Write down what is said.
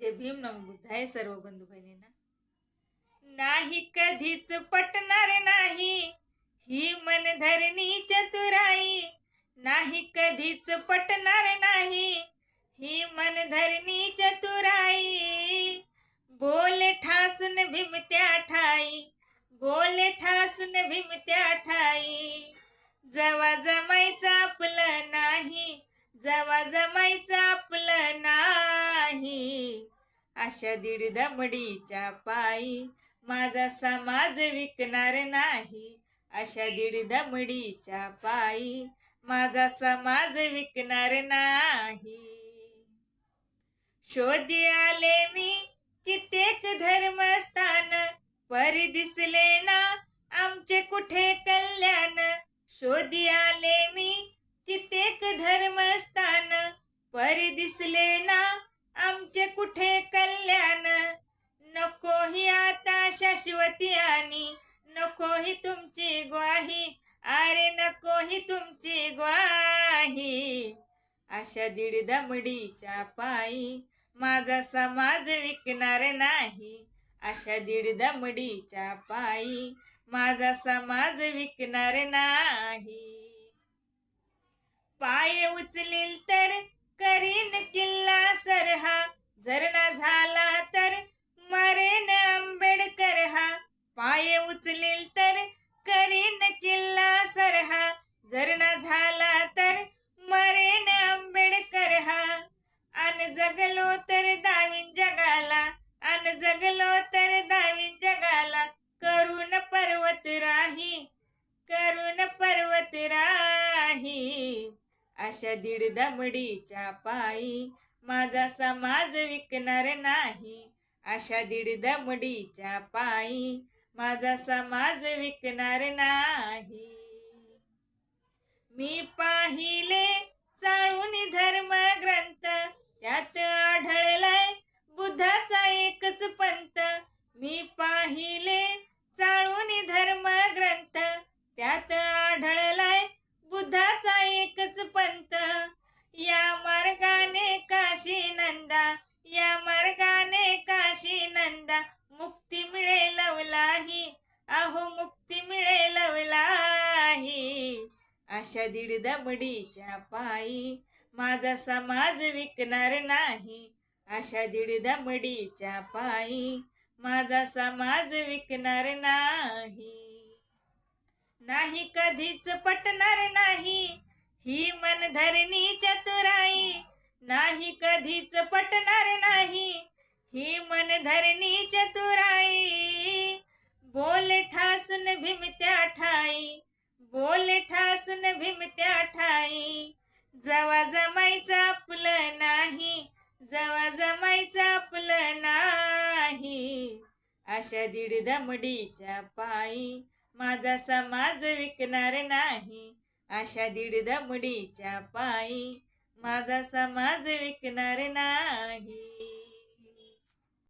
जय भीम नम आहे सर्व बंधू बहिणींना. नाही कधीच पटणार नाही ही मन धरणी चतुराई. नाही कधीच पटणार नाही ही मन धरणी चतुराई. बोल ठासून भीमत्या ठाई बोल ठासून भीमत्या ठाई. जवा जमायचं आपलं नाही जवा जमा अशा दीड दमडीच्या पायी माझा समाज विकणार नाही. अशा दीड दमडीच्या पायी माझा समाज विकणार नाही. शोधी आले मी कित्येक धर्मस्थान परी दिसले ना आमचे कुठे गती आणि नको ही तुमची ग्वाही. अरे नको ही तुमची ग्वाही. अशा दीड दमडीच्या पायी माझा समाज विकणार नाही. अशा दीड दमडीच्या पायी माझा समाज विकणार नाही. पाय उचलील तर करीन किल्ला सरहा. ना झाला तर उचलेल तर करीन किल्ला सरहा. ना झाला तर मरेन आंबेडकर हा. अन जगलो तर दावीन जगाला अन जगलो तर दावीन जगाला. करून पर्वत राही करून पर्वत राही. अशा दीड दमडीच्या पायी माझा समाज विकणार नाही. अशा दीड दमडीच्या पायी माझा समाज विकणार नाही. मी पाहिले चाळून धर्म ग्रंथ त्यात आढळलाय बुद्धाचा एकच पंथ. मी पाहिले चाळून धर्म ग्रंथ त्यात आढळलाय बुद्धाचा एकच पंथ. या मार्गाने काशी नंदा या मार्गाने काशी नंदा मिळेल लवलाही अहो मुक्ती मिळेल लवलाही अशा दीड दमडीच्या पायी माझा समाज विकणार नाही. अशा दीड दमडीच्या पायी माझा समाज विकणार नाही. नाही कधीच पटणार नाही ही मनधरणी चतुराई. नाही कधीच पटणार नाही ही मनधरणी चतुराई. बोल ठासन भीमत्या ठाई बोल ठासन भीमत्या ठाई. जवा जमायचं आपलं नाही जवा जमायचं आपलं नाही. अशा दीड दमडीच्या पायी माझा समाज विकणार नाही. अशा दीड दमडीच्या पायी माझा समाज विकणार नाही.